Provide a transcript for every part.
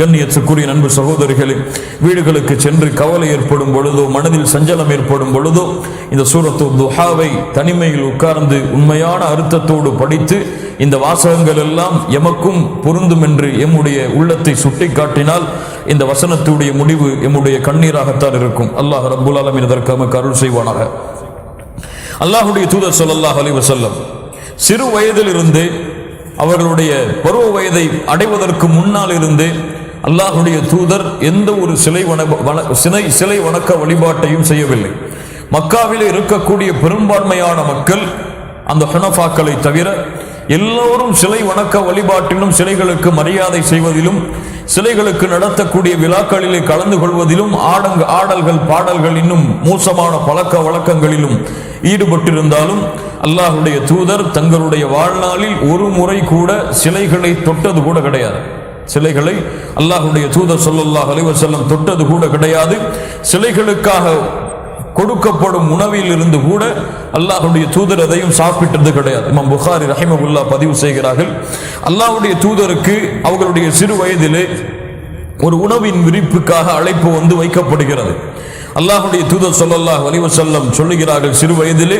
கண்ணியத்துக்குரிய நண்பு சகோதரிகளே வீடுகளுக்கு சென்று கவலை ஏற்படும் பொழுதோ மனதில் சஞ்சலம் ஏற்படும் பொழுதோ இந்த சூரத்து துஹாவை தனிமையில் உட்கார்ந்து உண்மையான அர்த்தத்தோடு படித்து இந்த வாசகங்கள் எல்லாம் எமக்கும் பொருந்தும் என்று எம்முடைய உள்ளத்தை சுட்டி காட்டினால் இந்த வசனத்துடைய முடிவு எம்முடைய கண்ணீராகத்தான் இருக்கும். அல்லாஹ் ரபுல் ஆலமின் இதற்காக கருள் செய்வானாக. அல்லாஹுடைய தூதர் சொல்லல்லாஹ் அலி வசல்லம் சிறு வயதிலிருந்து அவர்களுடைய பருவ வயதை அடைவதற்கு முன்னால் இருந்து அல்லாஹுடைய தூதர் எந்த ஒரு சிலை வண சிலை சிலை வணக்க வழிபாட்டையும் செய்யவில்லை. மக்காவிலே இருக்கக்கூடிய பெரும்பான்மையான மக்கள் அந்த ஹனஃபாக்களை தவிர எல்லோரும் சிலை வணக்க வழிபாட்டிலும் சிலைகளுக்கு மரியாதை செய்வதிலும் சிலைகளுக்கு நடத்தக்கூடிய விழாக்களிலே கலந்து கொள்வதிலும் ஆடங்க ஆடல்கள் பாடல்கள் இன்னும் மோசமான பழக்க வழக்கங்களிலும் ஈடுபட்டிருந்தாலும் அல்லாஹுடைய தூதர் தங்களுடைய வாழ்நாளில் ஒரு முறை கூட சிலைகளை தொட்டது கூட கிடையாது. சிலைகளை அல்லாஹுடைய தூதர் ஸல்லல்லாஹு அலைஹி செல்லம் தொட்டது கூட கிடையாது. சிலைகளுக்காக கொடுக்கப்படும் உணவில் இருந்து கூட அல்லாஹுடைய தூதர் எதையும் சாப்பிட்டது கிடையாது. இமாம் புகாரி ரஹிமகுல்லா பதிவு செய்கிறார்கள். அல்லாஹுடைய தூதருக்கு அவர்களுடைய சிறு வயதிலே ஒரு உணவின் விரிப்புக்காக அழைப்பு வந்து வைக்கப்படுகிறது. அல்லாஹுடைய தூதர் சொல்லல்லாஹ் வலிவு செல்லம் சொல்லுகிறார்கள் சிறு வயதிலே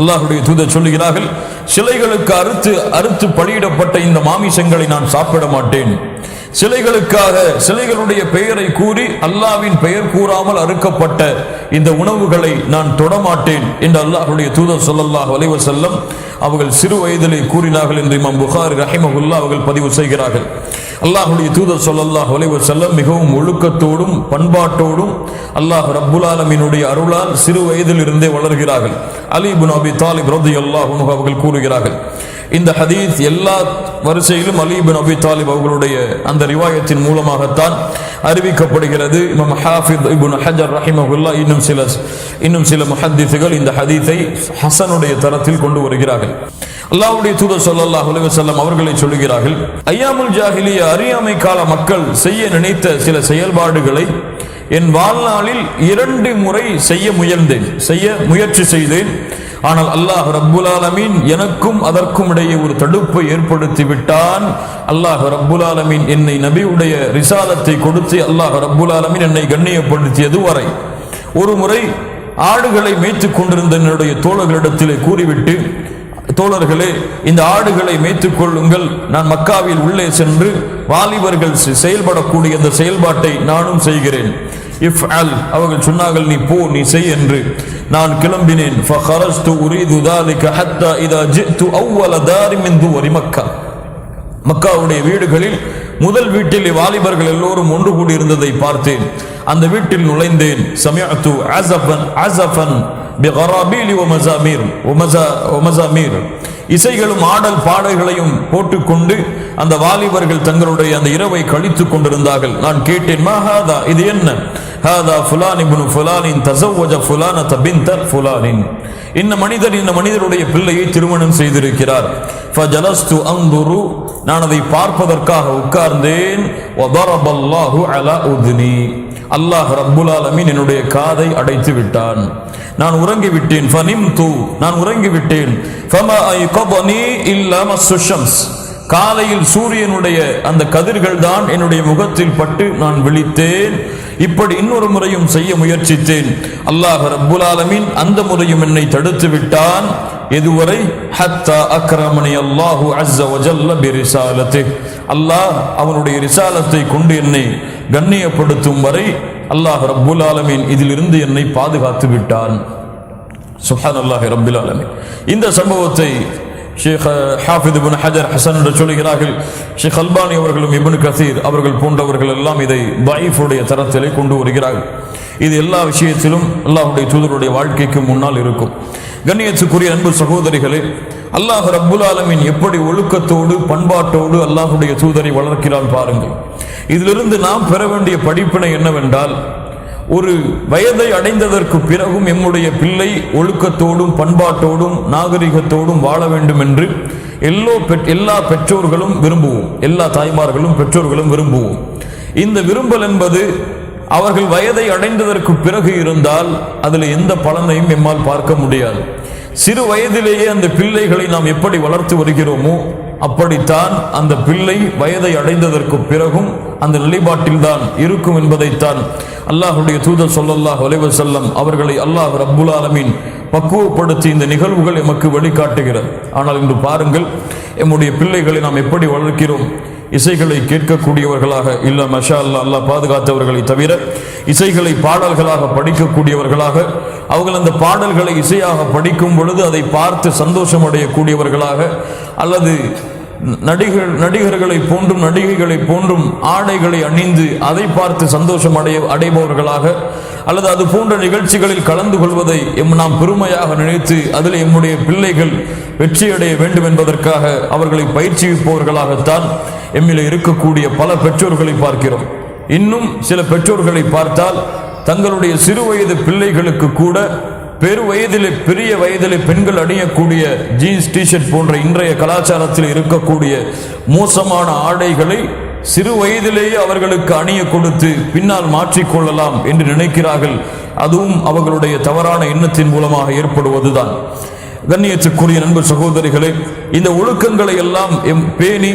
அல்லாஹுடைய தூதர் சொல்லுகிறார்கள் சிலைகளுக்கு அறுத்து அறுத்து பலியிடப்பட்ட இந்த மாமிசங்களை நான் சாப்பிட மாட்டேன். சிலைகளுக்காக சிலைகளுடைய பெயரை கூறி அல்லாவின் பெயர் கூறாமல் அறுக்கப்பட்ட இந்த உணவுகளை நான் தொடமாட்டேன் என்று அல்லாஹுடைய தூதர் சொல்லல்லாஹ் அலைஹி செல்லம் அவர்கள் சிறு வயதிலே கூறினார்கள் என்று இமாம் புகாரி ரஹிமகுல்லா அவர்கள் பதிவு செய்கிறார்கள். அல்லாஹுடைய தூதர் சொல்லல்லாஹ் அலைஹி செல்லம் மிகவும் ஒழுக்கத்தோடும் பண்பாட்டோடும் அல்லாஹ் ரப்புலாலமினுடைய அருளால் சிறு வயதில் இருந்தே வளர்கிறார்கள். அலி இப்னு அபி தாலிப் ரதி அல்லாஹ் அவர்கள் கூறுகிறார்கள் இந்த ஹதீஸ் எல்லா வரிசையிலும் அலீபு இப்னு அபி தாலிப் அவர்களுடைய அந்த ரிவாயத்தின் மூலமாகத்தான் அறிவிக்கப்படுகிறது. இமாம் ஹாஃபித் இபுன் ஹஜர் ரஹிமகுல்லா இன்னும் சில இன்னும் சில முஹத்திஸுகள் இந்த ஹதீஸை ஹசனுடைய தரத்தில் கொண்டு வருகிறார்கள். அல்லாஹ்வுடைய தூதர் சொல்லல்லா அலைஹி அவர்களை சொல்லுகிறார்கள் ஐயாமுல் ஜாஹிலிய அறியாமை கால மக்கள் செய்ய நினைத்த சில செயல்பாடுகளை என் வாழ்நாளில் இரண்டு முறை செய்ய முயன்றேன் செய்ய முயற்சி செய்தேன். ஆனால் அல்லாஹ் ரப்புல் ஆலமீன் எனக்கும் அதற்கும் இடையே ஒரு தடுப்பை ஏற்படுத்தி விட்டான். அல்லாஹ் ரப்புல் ஆலமீன் என்னை நபியுடைய ரிசாலத்தை கொடுத்து அல்லாஹ் ரப்புல் ஆலமீன் என்னை கண்ணியப்படுத்தியது வரை. ஒரு முறை ஆடுகளை மேய்த்து கொண்டிருந்த என்னுடைய தோழர்களிடத்திலே கூறிவிட்டு தோழர்களே இந்த ஆடுகளை மேய்த்துக் கொள்ளுங்கள். நான் மக்காவில் உள்ளே சென்று வாலிபர்கள் செ- செயல்படக்கூடிய இந்த செயல்பாட்டை நானும் செய்கிறேன். இஃப் அல் அவர்கள் சொன்னார்கள் நீ போ நீ செய் என்று. நான் கிளம்பினேன். ஃபஹரஸ்து உரீது தாலிக ஹத்தா இதா ஜித்து அவ்வல தாரிமிந்து வரி மக்கா. மக்காவுடைய வீடுகளில் முதல் வீட்டில் வாலிபர்கள் எல்லோரும் ஒன்று கூடி கூடியிருந்ததை பார்த்தேன். அந்த வீட்டில் நுழைந்தேன். சமயத்து அசஃபன் அசஃபன் பிகராபீலி ஒமசாமீர் ஒமசா மீர் இசைகளும் ஆடல் பாடல்களையும் போட்டுக்கொண்டு அந்த வாலிபர்கள் தங்களுடைய அந்த இரவை கழித்துக் கொண்டிருந்தார்கள். நான் கேட்டேன் மஹாதா இது என்ன? ஹாதா ஃபுலான் இப்னு ஃபுலானின் தஸவ்வஜ ஃபுலானத பின்த ஃபுலானின். இந்த மனிதர் இந்த மனிதருடைய பிள்ளையை திருமணம் செய்திருக்கிறார். ஃபஜலஸ்து அந்துரு. நான் அதை பார்ப்பதற்காக உட்கார்ந்தேன். வதரபல்லாஹு அலா உத்னி. அல்லாஹ் ரப்புல் ஆலமின் என்னுடைய காதை அடைத்து விட்டான். நான் உறங்கி விட்டேன். நான் உறங்கி விட்டேன். காலையில் சூரியனுடைய அந்த கதிர்கள் தான் என்னுடைய முகத்தில் பட்டு நான் விழித்தேன். இப்படி இன்னொரு முறையும் செய்ய முயற்சித்தேன். அல்லாஹ் ரப்புல் ஆலமீன் அந்த முறையும் என்னை தடுத்து விட்டான். எதுவரை ஹத்தா அக்ரமணி அல்லாஹு அஸ்ஸ வஜல்ல பிரிசாலத்து. அல்லாஹ் அவனுடைய ரிசாலத்தை கொண்டு என்னை கண்ணியப்படுத்தும் வரை அல்லாஹ் ரப்புல் ஆலமீன் இதிலிருந்து என்னை பாதுகாத்து விட்டான். சுஹான் அல்லாஹ் ரபுல் ஆலமீன். இந்த சம்பவத்தை ஷேக் ஹாஃபித் இப்னு ஹஜர் ஹசன் என்று சொல்கிறார்கள் ஷேக் அல்பானி அவர்களும் இப்னு கசீர் அவர்கள் போன்றவர்கள் எல்லாம் இதை பைஃபுடைய தரத்திலே கொண்டு வருகிறார்கள். இது எல்லா விஷயத்திலும் அல்லாஹ்வுடைய தூதருடைய வாழ்க்கைக்கு முன்னால் இருக்கும். கண்ணியத்துக்குரிய அன்பு சகோதரிகளே அல்லாஹ் ரப்புல் ஆலமின் எப்படி ஒழுக்கத்தோடு பண்பாட்டோடு அல்லாஹுடைய தூதரை வளர்க்கிறான் பாருங்கள். இதிலிருந்து நாம் பெற வேண்டிய படிப்பினை என்னவென்றால் ஒரு வயதை அடைந்ததற்கு பிறகும் எம்முடைய பிள்ளை ஒழுக்கத்தோடும் பண்பாட்டோடும் நாகரிகத்தோடும் வாழ வேண்டும் என்று எல்லோ எல்லா பெற்றோர்களும் விரும்புவோம். எல்லா தாய்மார்களும் பெற்றோர்களும் விரும்புவோம். இந்த விரும்பல் என்பது அவர்கள் வயதை அடைந்ததற்கு பிறகு இருந்தால் அதில் எந்த பலனையும் எம்மால் பார்க்க முடியாது. சிறு வயதிலேயே அந்த பிள்ளைகளை நாம் எப்படி வளர்த்து வருகிறோமோ அப்படித்தான் அந்த பிள்ளை வயதை அடைந்ததற்கு பிறகும் அந்த நிலைப்பாட்டில்தான் இருக்கும் என்பதைத்தான் அல்லாஹுடைய தூதர் சொல்லல்லாஹ் வலைவ செல்லம் அவர்களை அல்லாஹ் ரப்புல் ஆலமின் பக்குவப்படுத்தி இந்த நிகழ்வுகள் எமக்கு வெளிக்காட்டுகிறது ஆனால் இன்று பாருங்கள் எம்முடைய பிள்ளைகளை நாம் எப்படி வளர்க்கிறோம்? இசைகளை கேட்கக்கூடியவர்களாக இல்ல மஷா அல்லா அல்லாஹ் பாதுகாத்தவர்களை தவிர இசைகளை பாடல்களாக படிக்கக்கூடியவர்களாக அவர்கள் அந்த பாடல்களை இசையாக படிக்கும் பொழுது அதை பார்த்து சந்தோஷம் அடையக்கூடியவர்களாக அல்லது நடிகர் நடிகர்களை போன்றும் நடிகைகளை போன்றும் ஆடைகளை அணிந்து அதை பார்த்து சந்தோஷம் அடைய அடைபவர்களாக அல்லது அது போன்ற நிகழ்ச்சிகளில் கலந்து கொள்வதை எம் நாம் பெருமையாக நினைத்து அதில் எம்முடைய பிள்ளைகள் வெற்றியடைய வேண்டும் என்பதற்காக அவர்களை பயிற்சிப்பவர்களாகத்தான் எம்மில் இருக்கக்கூடிய பல பெற்றோர்களை பார்க்கிறோம். இன்னும் சில பெற்றோர்களை பார்த்தால் தங்களுடைய சிறு வயது பிள்ளைகளுக்கு கூட பெரு வயதிலே பெரிய வயதிலே பெண்கள் அணியக்கூடிய ஜீன்ஸ் டிஷர்ட் போன்ற இன்றைய கலாச்சாரத்தில் இருக்கக்கூடிய மோசமான ஆடைகளை சிறு வயதிலேயே அவர்களுக்கு அணிய கொடுத்து பின்னால் மாற்றிக்கொள்ளலாம் என்று நினைக்கிறார்கள். அதுவும் அவர்களுடைய தவறான எண்ணத்தின் மூலமாக ஏற்படுவதுதான். கண்ணியத்துக்குரிய நண்பு சகோதரிகளே இந்த ஒழுக்கங்களை எல்லாம் எம் பேணி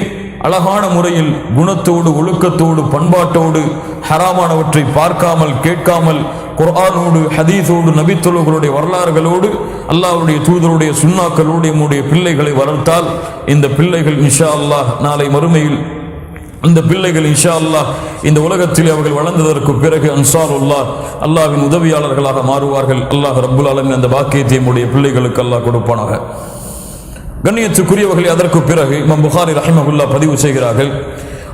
அழகான முறையில் குணத்தோடு ஒழுக்கத்தோடு பண்பாட்டோடு ஹராமானவற்றை பார்க்காமல் கேட்காமல் குர்ஆனோடு ஹதீஸோடு நபித்தொழுகளுடைய வரலாறுகளோடு அல்லாவுடைய தூதருடைய சுண்ணாக்களோடு நம்முடைய பிள்ளைகளை வளர்த்தால் இந்த பிள்ளைகள் இன்ஷா அல்லாஹ் நாளை மறுமையில் இந்த பிள்ளைகள் இன்ஷா அல்லாஹ் இந்த உலகத்தில் அவர்கள் வளர்ந்ததற்கு பிறகு அன்சாருல்லாஹ் அல்லாஹ்வின் உதவியாளர்களாக மாறுவார்கள். அல்லாஹ் ரப்புல் அலமின் அந்த பாக்கியத்தை நம்முடைய பிள்ளைகளுக்கு அல்லாஹ் கொடுப்பானாக. கண்ணியத்துக்குரியவர்களை அதற்கு பிறகு இமாம் புகாரி ரஹிமகுல்லா பதிவு செய்கிறார்கள்.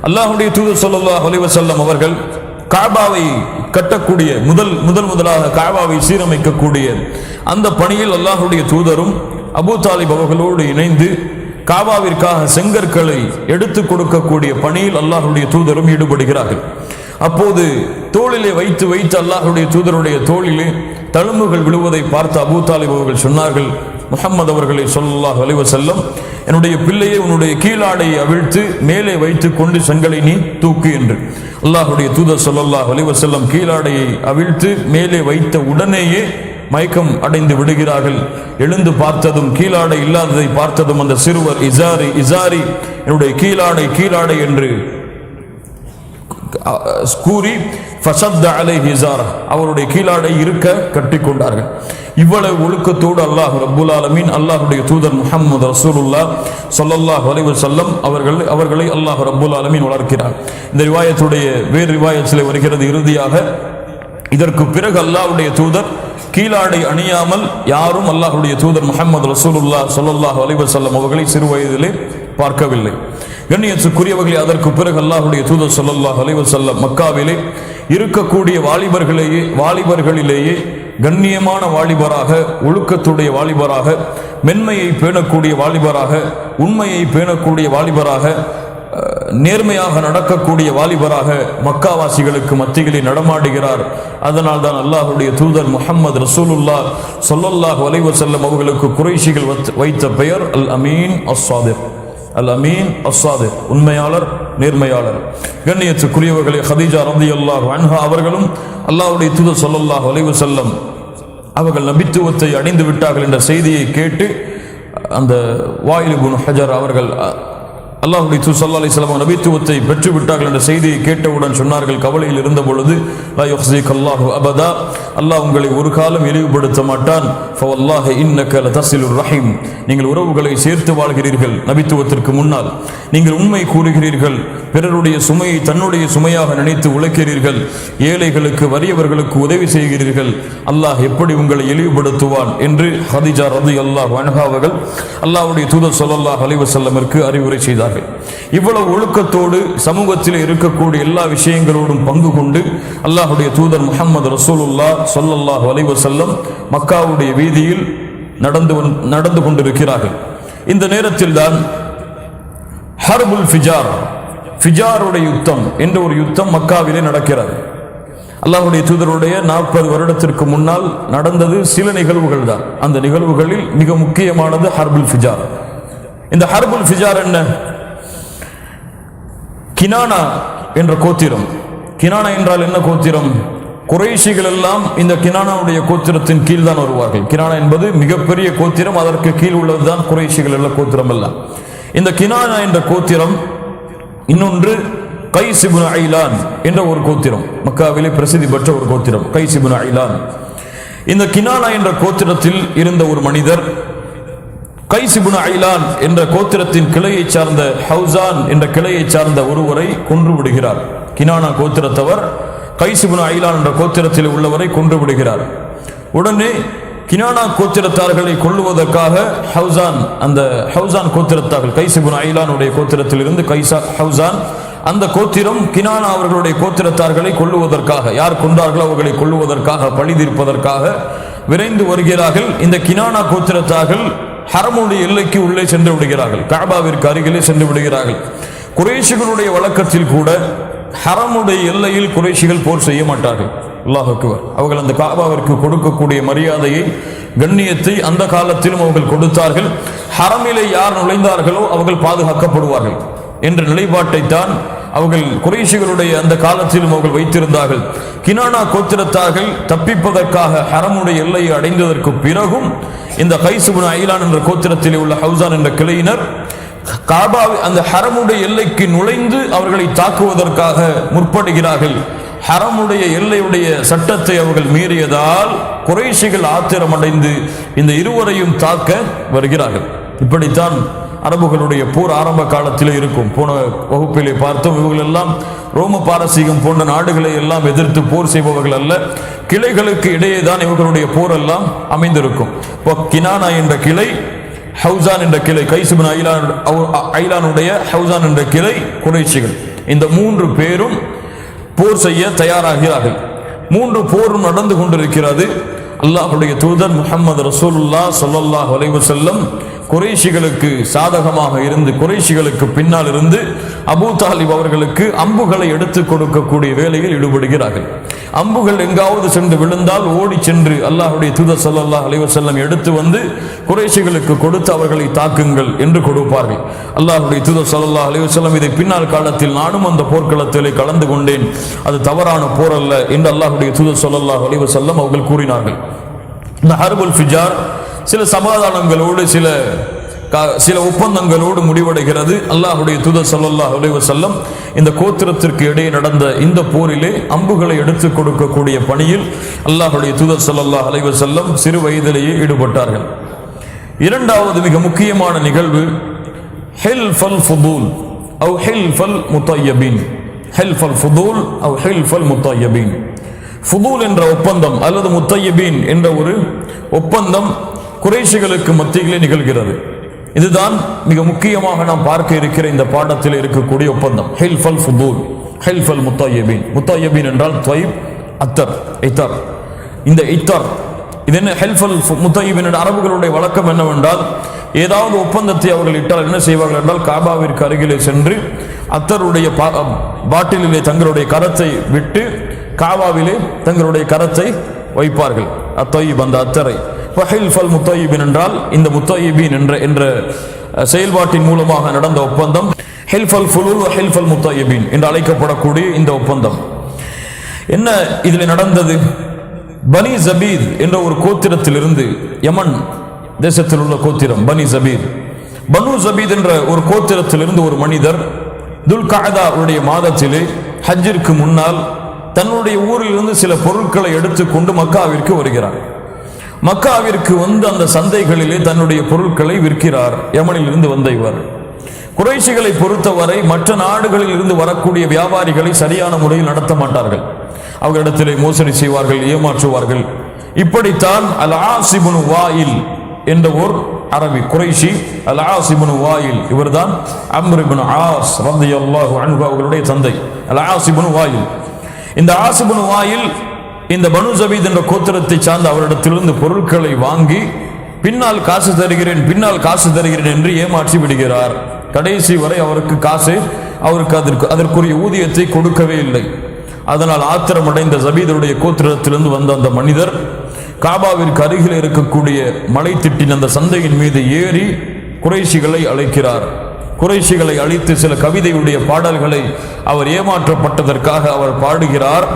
அல்லாஹுடைய தூதர் சொல்லல்லா அலைஹி அவர்கள் காபாவை கட்டக்கூடிய முதல் முதல் முதலாக காபாவை சீரமைக்கக்கூடிய அந்த பணியில் அல்லாஹுடைய தூதரும் அபு தாலிப் அவர்களோடு இணைந்து காபாவிற்காக செங்கற்களை எடுத்து கொடுக்கக்கூடிய பணியில் அல்லாஹுடைய தூதரும் ஈடுபடுகிறார்கள். அப்போது தோளிலே வைத்து வைத்து அல்லாஹுடைய தூதருடைய தோளிலே தழும்புகள் விழுவதை பார்த்து அபு தாலிப் அவர்கள் சொன்னார்கள் முகம்மது அவர்களை சொல்லல்லாஹ் வலிவ செல்லும் என்னுடைய பிள்ளையை உன்னுடைய கீழாடையை அவிழ்த்து மேலே வைத்துக் கொண்டு செங்கலை நீ தூக்கு என்று. அல்லாஹுடைய தூதர் சொல்லல்லாஹ் வலிவ செல்லம் கீழாடையை அவிழ்த்து மேலே வைத்த உடனேயே மயக்கம் அடைந்து விடுகிறார்கள். எழுந்து பார்த்ததும் கீழாடை இல்லாததை பார்த்ததும் அந்த சிறுவர் இசாரி இசாரி என்னுடைய கீழாடை கீழாடை என்று கூறி ஃபசத்த அலை ஹிசாரா அவருடைய கீழாடை இருக்க கட்டிக்கொண்டார்கள் இவ்வளவு ஒழுக்கத்தோடு அல்லாஹ் ரபுல் ஆலமீன் அல்லாஹுடைய தூதர் முஹம்மது ரசூலுல்லா சொல்லல்லாஹ் வலைவர் செல்லம் அவர்கள் அவர்களை அல்லாஹ் ரபுல் ஆலமீன் வளர்க்கிறார். இந்த ரிவாயத்துடைய வேறு ரிவாயத்திலே வருகிறது இறுதியாக இதற்கு பிறகு அல்லாஹ்வுடைய தூதர் கீழாடை அணியாமல் யாரும் அல்லாஹுடைய தூதர் முகமது ரசூலுல்லா சொல்லல்லாஹ் வலைவர் செல்லம் அவர்களை சிறு வயதிலே பார்க்கவில்லை. கண்ணியத்துக்குரியவர்களே அதற்கு பிறகு அல்லாஹுடைய தூதர் ஸல்லல்லாஹு அலைஹி வஸல்லம் மக்காவிலே இருக்கக்கூடிய வாலிபர்களையே வாலிபர்களிலேயே கண்ணியமான வாலிபராக ஒழுக்கத்துடைய வாலிபராக மென்மையை பேணக்கூடிய வாலிபராக உண்மையை பேணக்கூடிய வாலிபராக நேர்மையாக நடக்கக்கூடிய வாலிபராக மக்காவாசிகளுக்கு மத்தியிலே நடமாடுகிறார். அதனால் தான் அல்லாஹுடைய தூதர் முஹம்மது ரசூலுல்லா சொல்லல்லாஹ் அலைஹி வஸல்லம் அவர்களுக்கு குறைஷிகள் வைத்த பெயர் அல் அமீன் அஸ்வாதிர் அல் அமீன் அசாது உண்மையாளர் நேர்மையாளர். கண்ணியத்துக்குரியவர்களே ஹதீஜா ரலியல்லாஹு அன்ஹா அவர்களும் அல்லாஹுடைய தூதர் சொல்லல்லாஹ் வலைவு செல்லம் அவர்கள் நபித்துவத்தை அடைந்து விட்டார்கள் என்ற செய்தியை கேட்டு அந்த வாயில் குன் ஹஜர் அவர்கள் அல்லாஹுடைய தூ சல்லா அலிஸ்லாம் நபித்துவத்தை பெற்று விட்டார்கள் என்ற செய்தியை கேட்டவுடன் சொன்னார்கள் கவலையில் இருந்த பொழுது அல்லாஹு அபதா. அல்லாஹ் உங்களை ஒரு காலம் இழிவுபடுத்த மாட்டான். ஃபவல்லாஹ இன்னக தசிலுர் ரஹீம். நீங்கள் உறவுகளை சேர்த்து வாழ்கிறீர்கள் நபித்துவத்திற்கு முன்னால். நீங்கள் உண்மை கூறுகிறீர்கள் பிறருடைய சுமையை தன்னுடைய சுமையாக நினைத்து உழைக்கிறீர்கள் ஏழைகளுக்கு வறியவர்களுக்கு உதவி செய்கிறீர்கள். அல்லாஹ் எப்படி உங்களை இழிவுபடுத்துவான் என்று ஹதிஜா ரதி அல்லாஹ் அவர்கள் அல்லாஹுடைய தூதர் சொல்லல்லாஹ் அலைஹி அறிவுரை அறிவுரை செய்கிறார்கள் இவ்வளவு ஒழுக்கத்தோடு சமூகத்தில் இருக்கக்கூடிய எல்லா விஷயங்களோடும் பங்கு கொண்டு அல்லாஹுடைய தூதர் முகமது ரசூலுல்லா சொல்லல்லாஹ் அலைஹி வஸல்லம் மக்காவுடைய வீதியில் நடந்து நடந்து கொண்டிருக்கிறார்கள். இந்த நேரத்தில் தான் ஹர்புல் ஃபிஜார் ஃபிஜாருடைய யுத்தம் என்ற ஒரு யுத்தம் மக்காவிலே நடக்கிறது. அல்லாஹுடைய தூதருடைய நாற்பது வருடத்திற்கு முன்னால் நடந்தது சில நிகழ்வுகள் தான். அந்த நிகழ்வுகளில் மிக முக்கியமானது ஹர்புல் ஃபிஜார். இந்த ஹர்புல் ஃபிஜார் என்ன? கினானா என்ற கோத்திரம். கினானா என்றால் என்ன கோத்திரம்? குறைஷிகள் எல்லாம் இந்த கினானாவுடைய கோத்திரத்தின் கீழ் தான் வருவார்கள். கினானா என்பது மிகப்பெரிய கோத்திரம் அதற்கு கீழ் உள்ளதுதான் குறைஷிகள் எல்லாம் கோத்திரம் எல்லாம் இந்த கினானா என்ற கோத்திரம் இன்னொன்று கைசிபுன் ஐலான் என்ற ஒரு கோத்திரம். மக்காவிலே பிரசித்தி பெற்ற ஒரு கோத்திரம் கைசிபுன் ஐலான். இந்த கினானா என்ற கோத்திரத்தில் இருந்த ஒரு மனிதர் கைசிபுன ஐலான் என்ற கோத்திரத்தின் கிளையை சார்ந்த ஹவுசான் என்ற கிளையை சார்ந்த ஒருவரை கொன்று விடுகிறார். கினானா கோத்திரத்தவர் கைசிபுன ஐலான் என்ற கோத்திரத்தில் உள்ளவரை கொன்று விடுகிறார். உடனே கினானா கோத்திரத்தார்களை கொல்லுவதற்காக ஹவுசான் அந்த ஹவுசான் கோத்திரத்தார்கள் கைசிபுன் ஐலானுடைய கோத்திரத்திலிருந்து கைசா ஹவுசான் அந்த கோத்திரம் கினானா அவர்களுடைய கோத்திரத்தார்களை கொல்லுவதற்காக யார் கொண்டார்களோ அவர்களை கொல்லுவதற்காக பழி தீர்ப்பதற்காக விரைந்து வருகிறார்கள். இந்த கினானா கோத்திரத்தார்கள் ஹரமுடைய எல்லைக்கு உள்ளே சென்று விடுகிறார்கள். காபாவிற்கு அருகிலே சென்று விடுகிறார்கள். குறைஷிகளுடைய வழக்கத்தில் கூட ஹரமுடைய எல்லையில் குறைஷிகள் போர் செய்ய மாட்டார்கள். அல்லாஹுக்குவர் அவர்கள் அந்த காபாவிற்கு கொடுக்கக்கூடிய மரியாதையை கண்ணியத்தை அந்த காலத்திலும் அவர்கள் கொடுத்தார்கள். ஹரமிலே யார் நுழைந்தார்களோ அவர்கள் பாதுகாக்கப்படுவார்கள். என்ற நிலைப்பாட்டை தான் அவர்கள் குறைஷிகளுடைய அந்த காலத்திலும் அவர்கள் வைத்திருந்தார்கள். கினானா கோத்திரத்தார்கள் தப்பிப்பதற்காக ஹரமுடைய எல்லையை அடைந்ததற்கு பிறகும் இந்த கைசுபுன் ஐலான் என்ற கோத்திரத்தில் உள்ள ஹவுசான் என்ற கிளையினர் காபா அந்த ஹரமுடைய எல்லைக்கு நுழைந்து அவர்களை தாக்குவதற்காக முற்படுகிறார்கள். ஹரமுடைய எல்லையுடைய சட்டத்தை அவர்கள் மீறியதால் குறைஷிகள் ஆத்திரமடைந்து இந்த இருவரையும் தாக்க வருகிறார்கள். இப்படித்தான் அரபுகளுடைய போர் ஆரம்ப காலத்திலே இருக்கும். போன வகுப்பிலே பார்த்தோம் இவர்கள் எல்லாம் ரோம பாரசீகம் போன்ற நாடுகளை எல்லாம் எதிர்த்து போர் செய்பவர்கள் அல்ல. கிளைகளுக்கு இடையே தான் இவர்களுடைய போர் எல்லாம் அமைந்திருக்கும். இப்போ கினானா என்ற கிளை ஹவுசான் என்ற கிளை கைசுபின் ஐலான் ஐலானுடைய ஹவுசான் என்ற கிளை குறைச்சிகள் இந்த மூன்று பேரும் போர் செய்ய தயாராகிறார்கள். மூன்று போரும் நடந்து கொண்டிருக்கிறது. அல்லாஹுடைய தூதர் முகமது ரசூல்லா சொல்லல்லாஹ் வலைவு செல்லம் குறைஷிகளுக்கு சாதகமாக இருந்து குறைஷிகளுக்கு பின்னால் இருந்து அபூ தாலிப் அவர்களுக்கு அம்புகளை எடுத்து கொடுக்கக்கூடிய வேலையில் ஈடுபடுகிறார்கள். அம்புகள் எங்காவது சென்று விழுந்தால் ஓடி சென்று அல்லாஹுடைய தூதர் சல்லாஹ் அலைவசல்லம் எடுத்து வந்து குறைஷிகளுக்கு கொடுத்து அவர்களை தாக்குங்கள் என்று கொடுப்பார்கள். அல்லாஹுடைய தூதர் சல்லாஹ் அலைவசல்லம் இதை பின்னால் காலத்தில் நானும் அந்த போர்க்களத்திலே கலந்து கொண்டேன். அது தவறான போர் அல்ல என்று அல்லாஹுடைய தூதர் சல்லாஹ் அலைவசல்லம் அவர்கள் கூறினார்கள். இந்த ஹர்புல் ஃபிஜார் சில சமாதானங்களோடு சில சில ஒப்பந்தங்களோடு முடிவடைகிறது. அல்லாஹுடைய துத சல்லாஹ் செல்லம் இந்த கோத்திரத்திற்கு இடையே நடந்த இந்த போரிலே அம்புகளை எடுத்துக் கொடுக்கக்கூடிய பணியில் அல்லாஹுடைய துத சல்லாஹ் செல்லம் சிறு வயதிலேயே ஈடுபட்டார்கள். இரண்டாவது மிக முக்கியமான நிகழ்வு ஹெல் ஃபல் ஃபுதூல் அவு முத்தையபின் ஹெல் ஃபல் ஃபுதூல் அவு ஹில்ஃபல் முத்தையபின் ஃபுதூல் என்ற ஒப்பந்தம் அல்லது முத்தையபின் என்ற ஒரு ஒப்பந்தம் குறைஷிகளுக்கு மத்தியிலே நிகழ்கிறது. இதுதான் மிக முக்கியமாக நாம் பார்க்க இருக்கிற இந்த பாடத்தில் இருக்கக்கூடிய ஒப்பந்தம். ஹெல்ஃபல் ஃபுதூல் ஹெல்ஃபல் முத்தய்யபீன். முத்தய்யபீன் என்றால் துவைப் அத்தர் இத்தர் இந்த இத்தர் இது என்ன? ஹெல்ஃபல் முத்தய்யபின் அரபுகளுடைய வழக்கம் என்னவென்றால் ஏதாவது ஒப்பந்தத்தை அவர்கள் இட்டால் என்ன செய்வார்கள் என்றால் காபாவிற்கு அருகிலே சென்று அத்தருடைய பா- பாட்டிலிலே தங்களுடைய கரத்தை விட்டு காபாவிலே தங்களுடைய கரத்தை வைப்பார்கள். அத்தொய்ப் அந்த அத்தரை. ஃபஹில்ஃபல் முத்தயிபின் என்றால் இந்த முத்தயிபின் என்ற என்ற செயல்பாட்டின் மூலமாக நடந்த ஒப்பந்தம். ஹெல்ஃபல் ஃபுலுல் ஹெல்ஃபல் முத்தயிபின் என்று அழைக்கப்படக்கூடிய இந்த ஒப்பந்தம். என்ன இதில் நடந்தது? பனி ஜபீத் என்ற ஒரு கோத்திரத்திலிருந்து யமன் தேசத்தில் உள்ள கோத்திரம் பனி ஜபீத் பனு ஜபீத் என்ற ஒரு கோத்திரத்திலிருந்து ஒரு மனிதர் துல்காதா உடைய மாதத்திலே ஹஜ்ஜிற்கு முன்னால் தன்னுடைய ஊரிலிருந்து சில பொருட்களை எடுத்துக்கொண்டு மக்காவிற்கு வருகிறார். மக்காவிற்கு வந்து அந்த சந்தைகளிலே தன்னுடைய பொருட்களை விற்கிறார். யமனில் இருந்து வந்த இவர். குறைசிகளை பொறுத்தவரை மற்ற நாடுகளில் இருந்து வரக்கூடிய வியாபாரிகளை சரியான முறையில் நடத்த மாட்டார்கள். அவர்களிடத்திலே மோசடி செய்வார்கள் ஏமாற்றுவார்கள். இப்படித்தான் அல் ஆசிபுனு வாயில் என்ற ஓர் அரபி குறைஷி அல் ஆசிபுனு வாயில் இவர்தான் அம்ரிபுன் ஆஸ் ரலியல்லாஹு அன்பு அவர்களுடைய தந்தை. அல் ஆசிபுனு வாயில். இந்த ஆசிபுனு வாயில் இந்த பனு ஜபீத் என்ற கோத்திரத்தை சார்ந்த அவரிடத்திலிருந்து பொருட்களை வாங்கி பின்னால் காசு தருகிறேன் பின்னால் காசு தருகிறேன் என்று ஏமாற்றி விடுகிறார். கடைசி வரை அவருக்கு காசு அவருக்கு அதற்கு அதற்குரிய ஊதியத்தை கொடுக்கவே இல்லை. அதனால் ஆத்திரமடைந்த ஜபீதருடைய கோத்திரத்திலிருந்து வந்த அந்த மனிதர் காபாவிற்கு அருகில் இருக்கக்கூடிய மலை திட்டின் அந்த சந்தையின் மீது ஏறி குறைஷிகளை அழைக்கிறார். குறைஷிகளை அழித்து சில கவிதையுடைய பாடல்களை அவர் ஏமாற்றப்பட்டதற்காக அவர் பாடுகிறார்.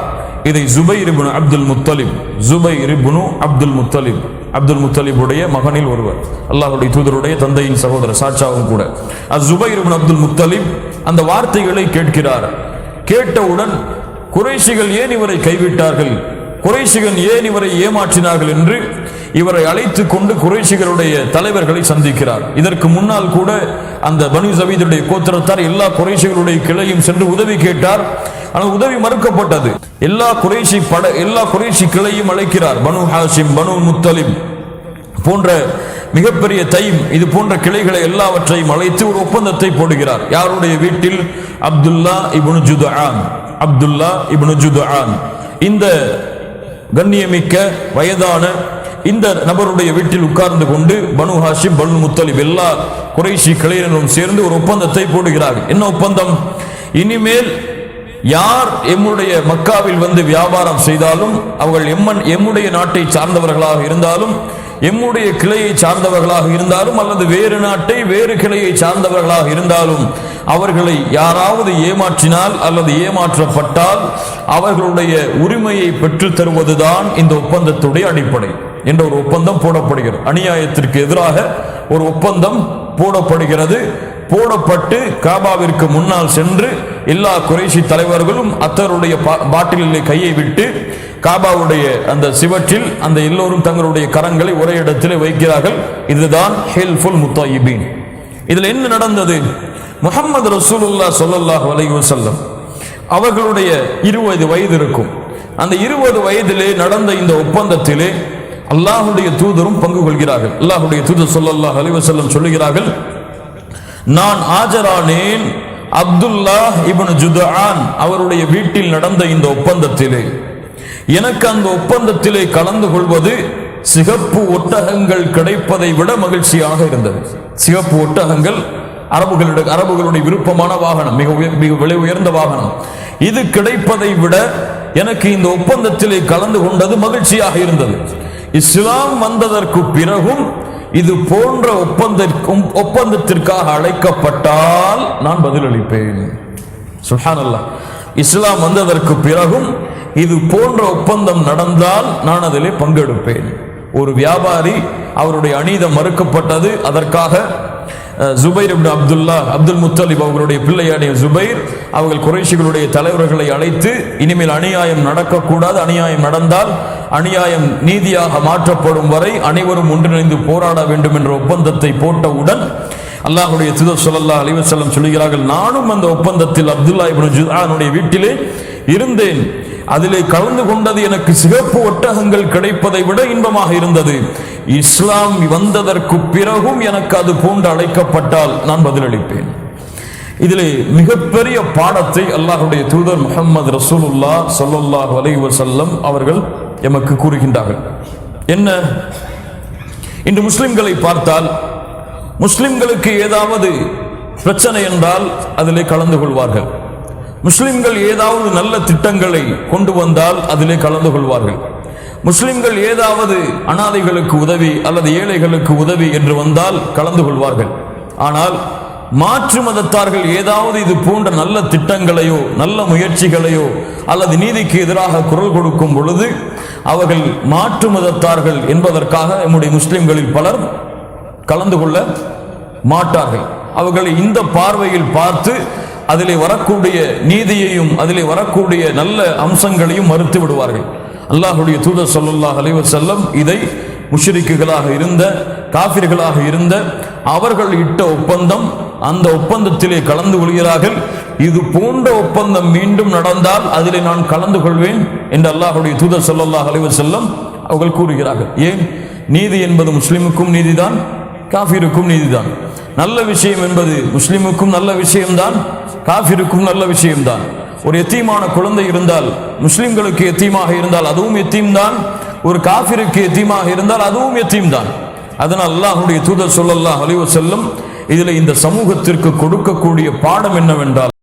இதை ஜுபைர் இப்னு அப்துல் முத்தலிப் ஜுபைர் இப்னு அப்துல் முத்தலிப் அப்துல் முத்தலிபுடைய மகனில் ஒருவர் அல்லாஹுடைய தூதருடைய தந்தையின் சகோதரர் சாட்சாவும் கூட. அது ஜுபைர் அப்துல் முத்தலிப் அந்த வார்த்தைகளை கேட்கிறார். கேட்டவுடன் குறைஷிகள் ஏன் இவரை கைவிட்டார்கள்? குறைஷிகள் ஏன் இவரை ஏமாற்றினார்கள் என்று இவரை அழைத்து கொண்டு குறைசிகளுடைய தலைவர்களை சந்திக்கிறார். இதற்கு முன்னால் கூட அந்த பனு சவீதுடைய கோத்திரத்தார் எல்லா குறைஷிகளுடைய கிளையும் சென்று உதவி கேட்டார். ஆனால் உதவி மறுக்கப்பட்டது. எல்லா குறைஷி பட எல்லா குறைஷி கிளையும் அழைக்கிறார். பனு ஹாஷிம் பனு முத்தலிம் போன்ற மிகப்பெரிய தைம் இது போன்ற கிளைகளை எல்லாவற்றையும் அழைத்து ஒரு ஒப்பந்தத்தை போடுகிறார். யாருடைய வீட்டில்? அப்துல்லா இபுனு ஜுதுஆன். அப்துல்லா இபுனு ஜுதுஆன். இந்த கண்ணியமிக்க வயதான இந்த நபருடைய வீட்டில் உட்கார்ந்து கொண்டு பனு ஹாஷிம் பனு முத்தலிப் எல்லா குறைஷி கிளையினரும் சேர்ந்து ஒரு ஒப்பந்தத்தை போடுகிறார் என்ன ஒப்பந்தம்? இனிமேல் யார் எம்முடைய மக்காவில் வந்து வியாபாரம் செய்தாலும் அவர்கள் எம்மன் எம்முடைய நாட்டை சார்ந்தவர்களாக இருந்தாலும் எம்முடைய கிளையை சார்ந்தவர்களாக இருந்தாலும் அல்லது வேறு நாட்டை வேறு கிளையை சார்ந்தவர்களாக இருந்தாலும் அவர்களை யாராவது ஏமாற்றினால் அல்லது ஏமாற்றப்பட்டால் அவர்களுடைய உரிமையை பெற்றுத் தருவதுதான் இந்த ஒப்பந்தத்துடைய அடிப்படை என்ற ஒரு ஒப்பந்தம் போடப்படுகிறது. அநியாயத்திற்கு எதிராக ஒரு ஒப்பந்தம் போடப்படுகிறது. போடப்பட்டு காபாவிற்கு முன்னால் சென்று எல்லா குறைஷி தலைவர்களும் அத்தருடைய பா- கையை விட்டு காபாவுடைய அந்த சிவற்றில் அந்த எல்லோரும் தங்களுடைய கரங்களை ஒரே இடத்திலே வைக்கிறார்கள். இதுதான் ஹெல்ஃபுல் முத்தாயிபீன். இதில் என்ன நடந்தது? முஹம்மது ரசூலுல்லாஹ் சொல்லல்லாஹ் அலைஹி செல்லம் அவர்களுடைய இருபது வயது இருக்கும். அந்த இருபது வயதிலே நடந்த இந்த ஒப்பந்தத்திலே அல்லாஹுடைய தூதரும் பங்கு கொள்கிறார்கள். அல்லாஹுடைய தூதர் சொல்லல்லாஹ் அலைவசல்லம் சொல்லுகிறார்கள் நான் ஆஜரானேன் அப்துல்லா இப்னு ஜுதான் அவருடைய வீட்டில் நடந்த இந்த ஒப்பந்தத்திலே. எனக்கு அந்த ஒப்பந்தத்திலே கலந்து கொள்வது சிகப்பு ஒட்டகங்கள் கிடைப்பதை விட மகிழ்ச்சியாக இருந்தது. சிகப்பு ஒட்டகங்கள் அரபுகளுடைய அரபுகளுடைய விருப்பமான வாகனம் மிக மிக விலை உயர்ந்த வாகனம். இது கிடைப்பதை விட எனக்கு இந்த ஒப்பந்தத்திலே கலந்து கொண்டது மகிழ்ச்சியாக இருந்தது. இஸ்லாம் வந்ததற்கு பிறகும் இது போன்ற ஒப்பந்தத்திற்கும் ஒப்பந்தத்திற்காக அழைக்கப்பட்டால் நான் பதிலளிப்பேன். சுஹானல்லாஹ் இஸ்லாம் வந்ததற்கு பிறகும் இது போன்ற ஒப்பந்தம் நடந்தால் நான் அதிலே பங்கெடுப்பேன். ஒரு வியாபாரி அவருடைய அநீதம் மறுக்கப்பட்டது அதற்காக ஜுபைர் இப்னு அப்துல்லா அப்துல் முத்தலிப் அவர்களுடைய பிள்ளையாடிய ஜுபைர் அவர்கள் குறைஷிகளுடைய தலைவர்களை அழைத்து இனிமேல் அநியாயம் நடக்கக்கூடாது அநியாயம் நடந்தால் அநியாயம் நீதியாக மாற்றப்படும் வரை அனைவரும் ஒன்றிணைந்து போராட வேண்டும் என்ற ஒப்பந்தத்தை போட்டவுடன் அல்லாஹுடைய தூதர் சொல்லல்லா அலிவசல்லம் சொல்கிறார்கள் நானும் அந்த ஒப்பந்தத்தில் அப்துல்லா இப்னு ஜுதானுடைய வீட்டிலே இருந்தேன். அதிலே கலந்து கொண்டது எனக்கு சிகப்பு ஒட்டகங்கள் கிடைப்பதை விட இன்பமாக இருந்தது. இஸ்லாம் வந்ததற்கு பிறகும் எனக்கு அது போன்று அழைக்கப்பட்டால் நான் பதிலளிப்பேன். இதில் மிகப்பெரிய பாடத்தை அல்லாஹுடைய தூதர் முகமது ரசூலுல்லா ஸல்லல்லாஹு அலைஹி வஸல்லம் அவர்கள் எமக்கு கூறுகின்றார்கள். என்ன? இன்று முஸ்லிம்களை பார்த்தால் முஸ்லிம்களுக்கு ஏதாவது பிரச்சனை என்றால் அதிலே கலந்து கொள்வார்கள். முஸ்லிம்கள் ஏதாவது நல்ல திட்டங்களை கொண்டு வந்தால் அதிலே கலந்து கொள்வார்கள். முஸ்லிம்கள் ஏதாவது அனாதைகளுக்கு உதவி அல்லது ஏழைகளுக்கு உதவி என்று வந்தால் கலந்து கொள்வார்கள். ஆனால் மாற்று மதத்தார்கள் ஏதாவது இது போன்ற நல்ல திட்டங்களையோ நல்ல முயற்சிகளையோ அல்லது நீதிக்கு எதிராக குரல் கொடுக்கும் பொழுது அவர்கள் மாற்று மதத்தார்கள் என்பதற்காக நம்முடைய முஸ்லிம்களில் பலர் கலந்து கொள்ள மாட்டார்கள். அவர்களை இந்த பார்வையில் பார்த்து அதிலே வரக்கூடிய நீதியையும் அதிலே வரக்கூடிய நல்ல அம்சங்களையும் மறுத்து விடுவார்கள். அல்லாஹுடைய தூதர் சொல்லல்லாஹ் அலைவர் செல்லம் இதை முஷரிக்குகளாக இருந்த காபிர்களாக இருந்த அவர்கள் இட்ட ஒப்பந்தம் அந்த ஒப்பந்தத்திலே கலந்து கொள்கிறார்கள். இது போன்ற ஒப்பந்தம் மீண்டும் நடந்தால் அதிலே நான் கலந்து கொள்வேன் என்று அல்லாஹுடைய தூதர் ஸல்லல்லாஹு அலைவர் செல்லம் அவர்கள் கூறுகிறார்கள். ஏன்? நீதி என்பது முஸ்லிமுக்கும் நீதிதான் காஃபிருக்கும் நீதிதான். நல்ல விஷயம் என்பது முஸ்லிமுக்கும் நல்ல விஷயம்தான் காஃபிருக்கும் நல்ல விஷயம்தான். ஒரு எத்தீமான குழந்தை இருந்தால் முஸ்லிம்களுக்கு எத்தீமாக இருந்தால் அதுவும் எத்தீம் தான் ஒரு காஃபிருக்கு எத்தீமாக இருந்தால் அதுவும் எத்தீம் தான் அதனால் அல்லாஹுடைய தூதர் சொல்லல்லா அழிவு செல்லும் இதில் இந்த சமூகத்திற்கு கொடுக்கக்கூடிய பாடம் என்னவென்றால்